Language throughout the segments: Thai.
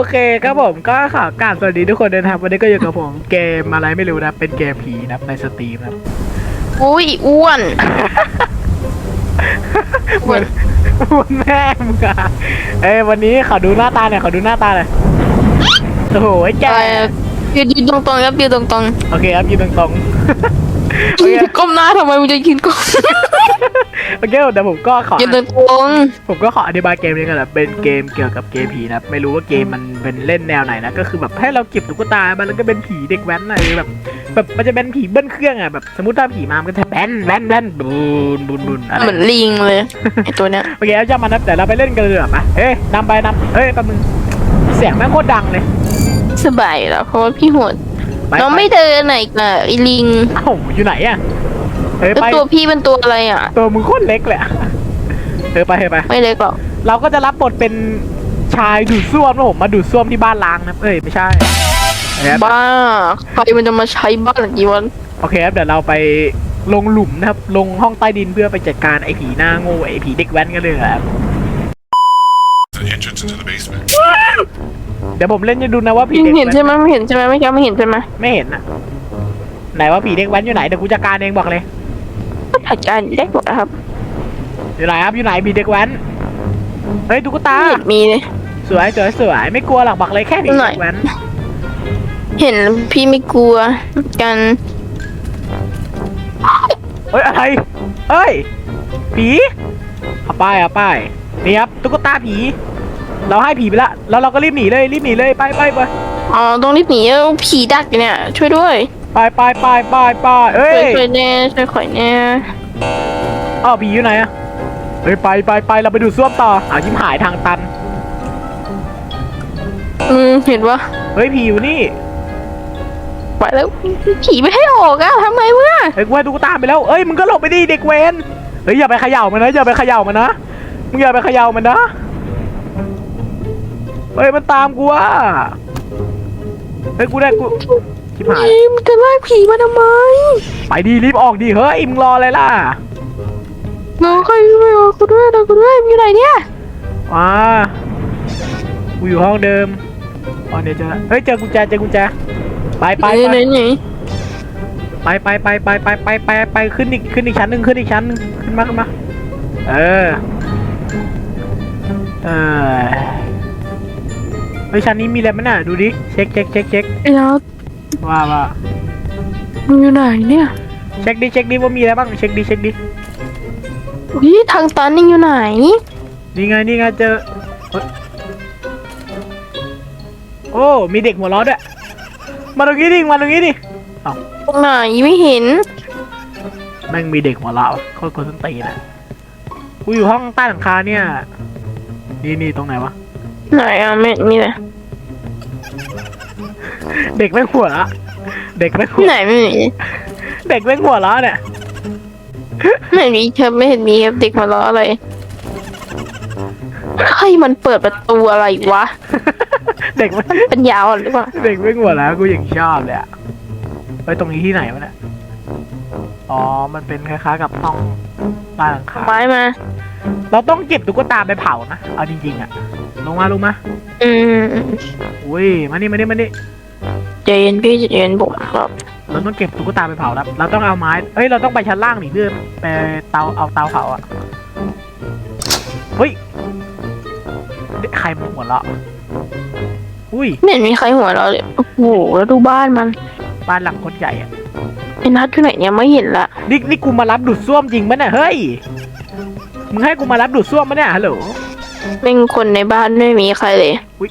โอเคครับผมก็ขอกราบสวัสดีทุกคนด้วยนะครับ วันนี้ก็อยู่กับผมเกมอะไรไม่รู้นะเป็นเกมผีนะครับในสตรีมนะครับอุ้ยอ้วน เหมือนเหมือนแม่มึงอะเอ้ยวันนี้ขอดูหน้าตาหน่อยขอดูหน้าตาหน่อยโอ้โหไอ้แกอะไรยืนยืนตรงๆครับยืนตรงโอเคครับยืนตรงๆโอเค ๆก้มหน้าทำไมมึงจะยืนก้ม โอเคเดี๋ยวผมก็ขอ ยืนตรงผมก็ขออธิบายเกมนี้กันนะเป็นเกมเกี่ยวกับเกมผีนะครับไม่รู้ว่าเกมมันเป็นเล่นแนวไหนนะก็คือแบบให้เราเก็บตุ๊กตามาแล้วก็เป็นผีเด็กแว้นอะไรแบบแบบมันจะเป็นผีเบิ้ลเครื่องอะแบบสมมติถ้าผีมามันก็จะแบนแบนแบนบูนบูนบูนอะไรๆเหมือนลิงเลยไอตัวเนี้ยโอเคเอาจะมานะแต่เราไปเล่นกันเลยดีกว่าปะเฮ้ยนำไปนำเฮ้ยแป๊บนึงเสียงแม่งโคตรดังเลยสบายแล้วเพราะว่าพี่โหดไปน้องไม่ไปเดินไหนอีกล่ะไอลิงเอ้าอยู่ไหนอะ เฮ้ยแล้วไปตัวพี่เป็นตัวอะไรอะ ตัวมึงโคตรเล็กเลยอะเฮ้ยไปเฮ้ยไป ไม่เล็กหรอก เราก็จะรับบทเป็นชายดูดซ่วมนะผมมาดูดซ่วมที่บ้านล้างนะเอ้ยไม่ใช่โอเคครับบ้า ใครมันจะมาใช้บ้านหลังนี้วันโอเคครับเดี๋ยวเราไปลงหลุมนะครับ ลงห้องใต้ดินเพื่อไปจัดการไอ้ผีหน้าโง่ไอ้ผีเด็กแว้นกันเลยครับ the entrance into the basement. เดี๋ยวผมเล่นจะดูนะว่าผีพี่เด็กเห็นแว้นใช่ไหมไม่เห็นใช่ไหมไม่แค่ไม่เห็นใช่ไหมไม่เห็นอะไหนว่าผีเด็กแว้นอยู่ไหนเดี๋ยวกูจัดการเองบอกเลย จัดการได้หมดนะครับอยู่ไหนครับอยู่ไหนผีเด็กแว้นเฮ้ยตุ๊กตาไม่เห็นมีเลย สวยสวยสวยไม่กลัวหรอกบอกเลยแค่ผีไหนเด็กแว้นเห็นพี่ไม่กลัวกันเฮ้ยอะไรเฮ้ยผีเอาป้ายเอาป้ายนี่ครับตุ๊กตาผี เราให้ผีไปละแล้วเราก็รีบหนีเลยรีบหนีเลยไปไปไปอ๋อตรงนี้หนีแล้วผีดักอยู่เนี่ย ช่วยด้วย ไปไปไปไปไปเอ้ช่วยยช่วยแน่ช่วยข่อยแน่อ้าวผีอยู่ไหนอะเฮ้ยไปไปไปเราไปดูดซ่วมต่ออ้าวยิ้มหายทางตัน อืมเห็นปะเฮ้ยผีอยู่นี่ไปแล้วผีไม่ให้ออกอะทำไมวะเฮ้ยกูให้ตุ๊กตาไปแล้วเอ้ยมึงก็หลบไปดิเด็กเวนเฮ้ยอย่าไปเขย่ามันนะอย่าไปเขย่ามันนะมึงอย่าไปเขย่ามันนะเฮ้ยมันตามกูอะเฮ้ยกูได้กู ชิบหายเฮ้ยมันจะไล่ผีมาทำไมไปดีรีบออกดิเฮ้ยมึงรออะไรล่ะน้องใครไม่ออกกูด้วยนะกูด้วยมึงอยู่ไหนเนี่ยอ่ากูอยู่ห้องเดิมอ๋อเดี๋ยวเจอเฮ้ยเจอกุญแจเจอกุญแจไปไปไหนไปไหนไหนไปไปไปไปไปไปไปไปขึ้นอีกขึ้นอีกชั้นหนึ่งขึ้นอีกชั้นหนึ่งขึ้นมาขึ้นมาเออเออเฮ้ยชั้นนี้มีอะไรมั้ยน่ะดูดิเช็คเช็คเช็คเช็คไอ้นัท ว่าว่ามึงอยู่ไหนเนี่ยเช็คดิเช็คดิว่ามีอะไรบ้างเช็คดิเช็คดิวิทางตันนี่อยู่ไหน นี่ไงนี่ไงเจอเฮ้ยโอ้มีเด็กหัวเร้อด้วยมาตรงนี้ดิมาตรงนี้ดิตรงไหนไม่เห็น แม่งมีเด็กหัวเราะโคตรคนส้นตีนอะกูอยู่ห้องใต้หลังคาเนี่ย นี่นี่ตรงไหนวะ ไหนอะไม่เห็นมีเลย เด็กแม่งหัวเราะเด็กแม่งหัวไหนไม่มีเด็กแม่งหัวเราะเนี่ยไม่มีครับไม่เห็นมีครับเด็กมาล้ออะไรใครมันเปิดประตูอะไรวะ เด็กแม่งเป็นยาวหรือเปล่าเด็กแม่งหัวเราะกูอย่างชอบเลยอะไปตรงนี้ที่ไหนวะเนี่ยอ๋อ มันเป็นคล้ายๆกับห้องใต้หลังคาไม้มา เราต้องเก็บตุ๊กตาไปเผานะ เอาจริงๆอะลงมาลงมา อืมอุ้ย มานี่มานี่มานี่ ใจเย็นพี่ใจเย็นผมครับเราต้องเก็บตุ๊กตาไปเผาครับ เราต้องเอาไม้ เอ้ย เราต้องไปชั้นล่างหนิเพื่อไปเตาเอาเตาเผาอะเฮ้ยเด็กใครมันหัวเราะ อุ้ย ไม่เห็นมีใครหัวเราะเลย โอ้โห แล้วดูบ้านมัน บ้านหลังคนใหญ่อะไอ้นัทอยู่ไหนเนี่ยไม่เห็นละ นี่นี่กูมารับดูดซ่วมจริงปะเนี่ย เฮ้ย มึงให้กูมารับดูดซ่วมปะเนี่ยฮัลโหลเป็นคนในบ้านไม่มีใครเลยอุ๊ย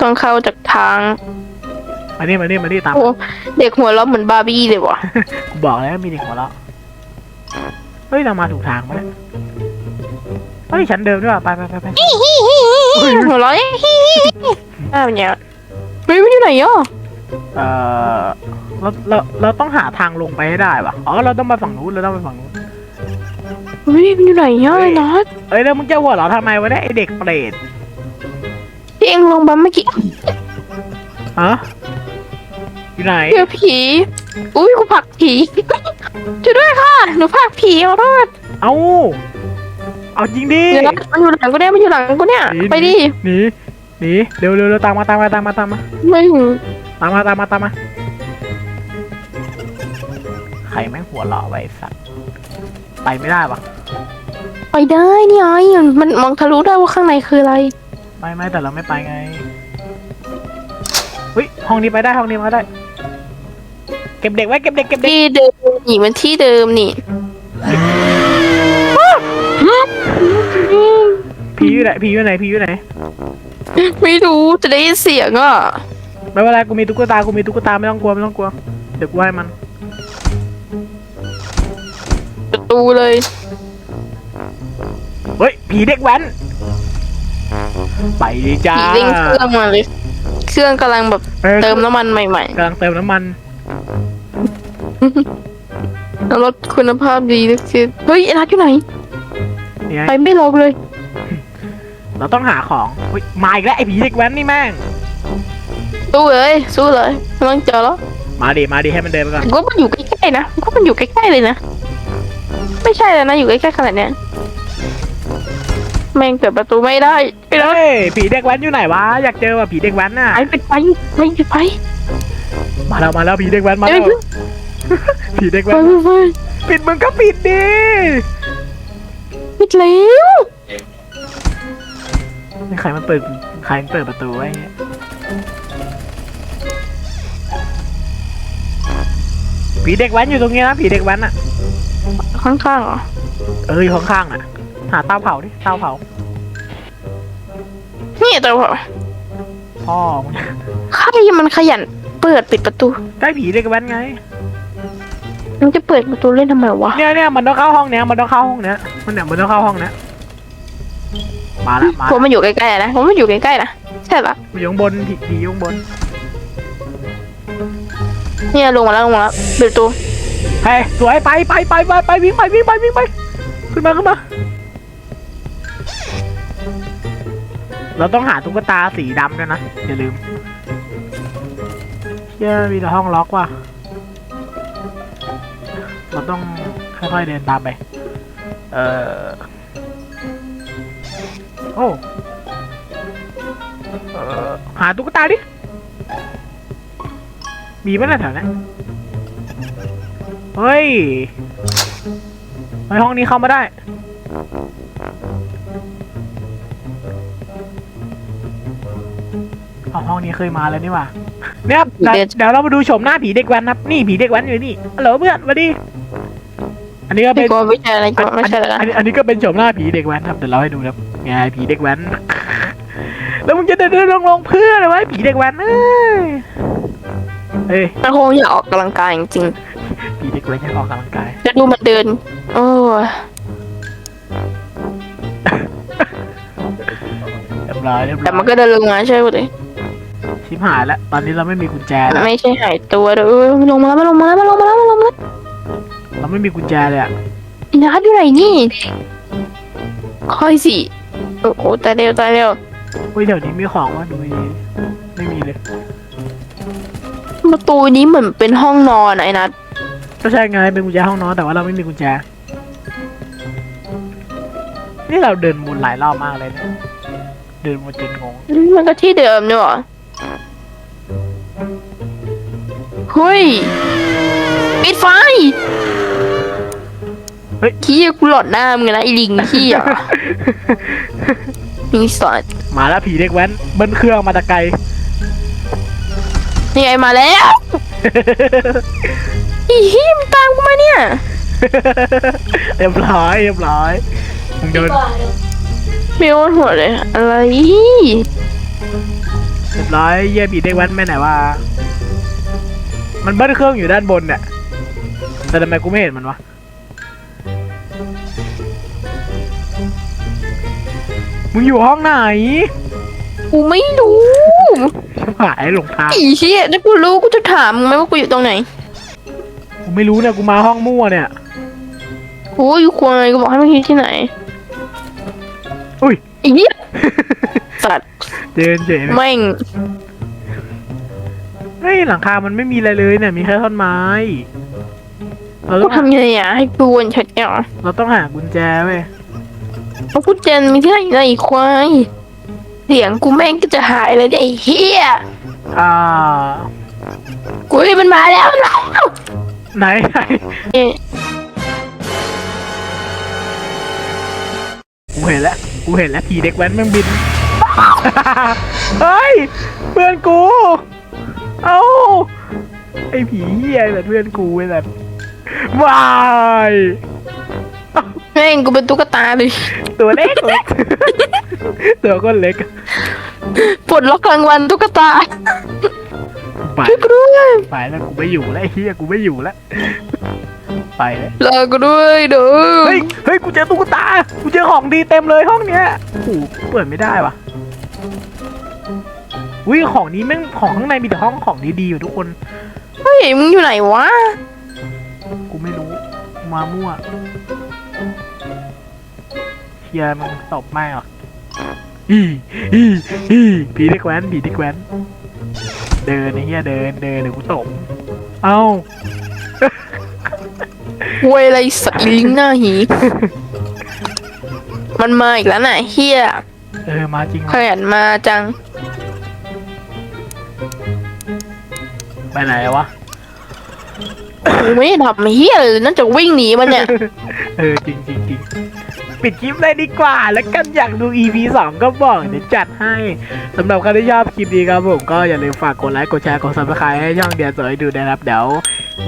ต้องเข้าจากทาง มานี่มานี่มานี่ตามโอ้เด็กหัวเราะเหมือนบาร์บี้เลยวะกูบอกแล้วมีเด็กหัวเราะเฮ้ยเรามาถูกทางปะเนี่ยเฮ้ยฉันเดิมด้วยว่ะไปไปไปไปหัวเราะอ้าวเนี่ยเฮ้ยมันอยู่ไหนอะเออเราเราเราต้องหาทางลงไปให้ได้ปะอ๋อเราต้องไปฝั่งนู้นเราต้องไปฝั่งนู้นเฮ้ยมันอยู่ไหนอะไอ้นัทเอ้ยแล้วมึงจะหัวเราะทำไมวะเนี่ยไอเด็กเปรตที่เองลงมาเมื่อกี้ฮะ อยู่ไหนเจอผี อุ้ยกูผลักผีช่วยด้วยค่ะ หนูผลักผีขอโทษเอาเอาจริงดิเดี๋ยวนะมันอยู่หลังกูเนี่ยมันอยู่หลังกูเนี่ย หนีไปดิหนีหนีเร็วเร็วเร็วตามมาตามมาตามมาตามมาไม่รู้ตามมาตามมาตามมาใครแม่งหัวเราะไว้สัตว์ไปไม่ได้ปะไปได้นี่ไงมันมองทะลุได้ว่าข้างในคืออะไร ไม่ไม่แต่เราไม่ไปไงเฮ้ยห้องนี้ไปได้ห้องนี้มาได้ เก็บเด็กไว้เก็บเด็กเก็บเด็กที่เดิมนี่มันที่เดิมนี่ผีอยู่ไหนผีอยู่ไหนผีอยู่ไหนไม่รู้จะได้ยินเสียงอะไม่เป็นไรกูมีตุ๊กตากูมีตุ๊กตาไม่ต้องกลัวไม่ต้องกลัวเดี๋ยวกูให้มันประตูเลยเฮ้ยผีเด็กแว้นไปดิจ้าผีเร่งเครื่องมาเลย เครื่องกำลังแบบออเติมน้ำมันใหม่กำลังเติมน้ำมัน ๆแล้วรถคุณภาพดีเหลือเกินเฮ้ยไอ้นัทอยู่ไหน นี่ไงไปไม่ลงเลย เราต้องหาของเฮ้ยมาอีกแล้วไอ้ผีเด็กแว้นนี่แม่ง สู้เลย สู้เลยไม่ต้องเจอแล้วมาดิมาดิให้มันเดินไปก่อนก็มันอยู่ใกล้ๆนะก็มันอยู่ใกล้ๆเลยนะ ไม่ใช่แล้วนะ อยู่ใกล้ๆขนาดเนี้ยแม่งเปิดประตูไม่ได้ไม่ได้เฮ้ยผีเด็กแว้นอยู่ไหนวะอยากเจอว่ะผีเด็กแว้นน่ะไปปิดไฟไปปิดไฟมาแล้วมาแล้วผีเด็กแว้นมาไปแล้วไป ผีเด็กไปแว้นไปปิดมึงก็ปิดดิปิดแล้วนี่ใครมันเปิดใครมันเปิดประตูไว้ผีเด็กแว้นอยู่ตรงนี้นะผีเด็กแว้นอะ ข้างๆเหรอเอออยู่ข้างๆอะ หาเตาเผาดิเตาเผานี่แต่ว่าพ่อมึงใครมันขยันเปิดปิดประตู ได้ผีเด็กแว้นไง มันจะเปิดประตูเล่นทำไมวะ เนี่ยเนี่ยมันต้องเข้าห้องเนี้ยมันต้องเข้าห้องเนี้ยมันเนี่ยมันต้องเข้าห้องเนี้ยมาละมาผมมันอยู่ใกล้ๆนะ ผมมันอยู่ใกล้ๆนะ ใช่ปะอยู่ข้างบนผีผีอยู่ข้างบน เนี่ยลงมาแล้วลงมาแล้วปิดประตูเฮ้ยสวยไปไปไปไปไปวิ่งไปวิ่งไปวิ่งไป ขึ้นมาขึ้นมา เราต้องหาตุ๊กตาสีดำด้วยนะอย่าลืมเชี่ยมีแต่ห้องล็อกว่ะ เราต้องค่อยๆเดินตามไป เออโอ้เออหาตุ๊กตาดิ มีไหมล่ะแถวนี้นเฮ้ยในห้องนี้เข้ามาได้ เอาห้องนี้เคยมาแล้วนี่หว่าเนี่ยครับเดี๋ยวเดี๋ยวเรามาดูชมหน้าผีเด็กแว้นครับ นี่ผีเด็กแว้นอยู่นี่ฮัลโหลเพื่อนสวัสดี อันนี้ก็ไม่เป็นกลัวไม่ใช่อะไรกลัวไม่ใช่แล้วอันนี้อันนี้ก็เป็นโฉมหน้าผีเด็กแว้นครับเดี๋ยวเราให้ดูครับไงผีเด็กแว้น แล้วมึงจะเดินเดินลงลงเพื่ออะไรวะผีเด็กแว้นเอ้ยเฮ้ยมันคงอยากออกกำลังกายจริงผีเด็กแว้นอยากออกกำลังกาย ๆจะดูมันเดิน โอ้ยเรียบร้อยเรียบร้แต่อยมันก็เดินลงมาใช่ไหมเลยชิบหายแล้วตอนนี้เราไม่มีกุญแจแล้วไม่ใช่หายตัวเด้อเอ้ยมันลงมาแล้วมันลงมาแล้วมันลงมาแล้วมันลงมาแล้ว เราไม่มีกุญแจเลยอะอีนัทอยู่ไหนนี่ ค่อยสิ โอ้โหตายเร็วตายเร็วเฮ้ยเดี๋ยวนี้มีของวะดูดีไม่มีเลย ประตูนี้เหมือนเป็นห้องนอนอะไอ้นัทก็ใช่ไงเป็นกุญแจห้องนอนแต่ว่าเราไม่มีกุญแจ นี่เราเดินวนหลายรอบมากเลยเนี่ยเดินวนจนงงมันก็ที่เดิมเนี่ยหรอเฮ้ยปิดไฟ เฮ้ย ขี้กูหลอดหน้ามึงนะไอ้ลิงขี้อะลิงสัตว์มาแล้วผีเด็กแว้นเบิ้ลเครื่องมาแตะไกลนี่ไงมาแล้วอีฮิมนตามกูมาเนี่ยเรียบร้อยเรียบร้อยมึงโดนเมียวหัวเลยอะไรเรียบร้อยเยี่ยผีเด็กแว้นไปไหนวะมันเบิ้ลเครื่องอยู่ด้านบนเนี่ยแต่ทำไมกูไม่เห็นมันวะ มึงอยู่ห้องไหนกูไม่รู้ชิบหายหลงทางอีเชี่ยถ้ากูรู้กูจะถามมึงไหมว่ากูอยู่ตรงไหนกูไม่รู้เนี่ยกูมาห้องมั่วเนี่ยกูอยู่ควายกูบอกให้มึงอยู่ที่ไหนอุ้ยอีเหี้ยสัตว์เจนเจนแม่งเฮ้ยหลังคา มันไม่มีอะไรเลยเนี่ยมีแค่ท่อนไม้เรากูต้องทำยังไงอะให้กูวนชัดเนี่ยเราต้องหากุญแจเว้ย เอากูเจนมีที่ไหนไหนควาย เสียงกูแม่งก็จะหายเลยเนี่ยไอ้เฮียอ่า กูเฮ้ยมันมาแล้วมันมาแล้วไหนไหนเอ๊ะกูเห็นแล้ว กูเห็นแล้วผีเด็กแว้นแมันบิน เฮ้ย เพื่อนกู เอ้า ไอ้ผีเหี้ยแบบเพื่อนกูไอ้แบบวายแม่งกูเป็นตุ๊กตาเลยตัวเล็กเล็กตัวก็เล็กปลดล็อกกลางวันตุ๊กตาไปช่วยกูด้วยไปแล้วกูไม่อยู่แล้วไอ้เหี้ยกูไม่อยู่แล้วไปแล้วรอกูด้วยเด้อเฮ้ยเฮ้ยกูเจอตุ๊กตากูเจอของดีเต็มเลยห้องเนี้ยโอ้โหเปิดไม่ได้วะอุ้ยของนี้แม่งของข้างในมีแต่ห้องของดีๆอยู่ทุกคนเฮ้ยมึงอยู่ไหนวะกูไม่รู้มามั่ว เฮียมึงตบไม่หรอกอีอีอีผีเด็กแว้นผีเด็กแว้นเดินไอ้เฮียเดินเดินเดี๋ยวกูตบเอ้าเวยอะไรสัตว์ลิงหน้าหี มันมาอีกแล้วน่ะเฮียเออมาจริงขยันมาจัง ไปไหนวะกูไม่ได้ทำเฮียเลยนั่นจะวิ่งหนีมันเนี่ย เออจริงจริงจริง ปิดคลิปเลยดีกว่า แล้วกันอยากดู EP 2 ก็บอกเดี๋ยวจัดให้สำหรับใครที่ชอบคลิปนี้ครับผมก็อย่าลืมฝากกดไลค์กดแชร์กด subscribe ให้ช่องเดียร์สวยดูนะครับ เดี๋ยว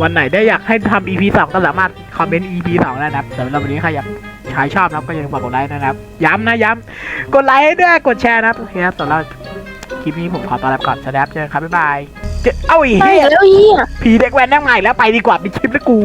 วันไหนได้อยากให้ทำ EP 2 ก็สามารถคอมเมนต์ EP 2 ได้นะครับสำหรับวันนี้ใครอยากใครชอบนะครับก็อย่าลืมฝากกดไลค์นะครับ ย้ำนะย้ำกดไลค์ให้ด้วยกดแชร์นะครับโอเคครับสำหรับคลิปนี้ผมขอตัวลาไปก่อนสวัสดีครับเจอกันครับบ๊ายบายเจอเอ้าอีกไปแล้วเฮีย ผีเด็กแว้นนั่งใหม่แล้วไปดีกว่าปิดคลิปแล้วกู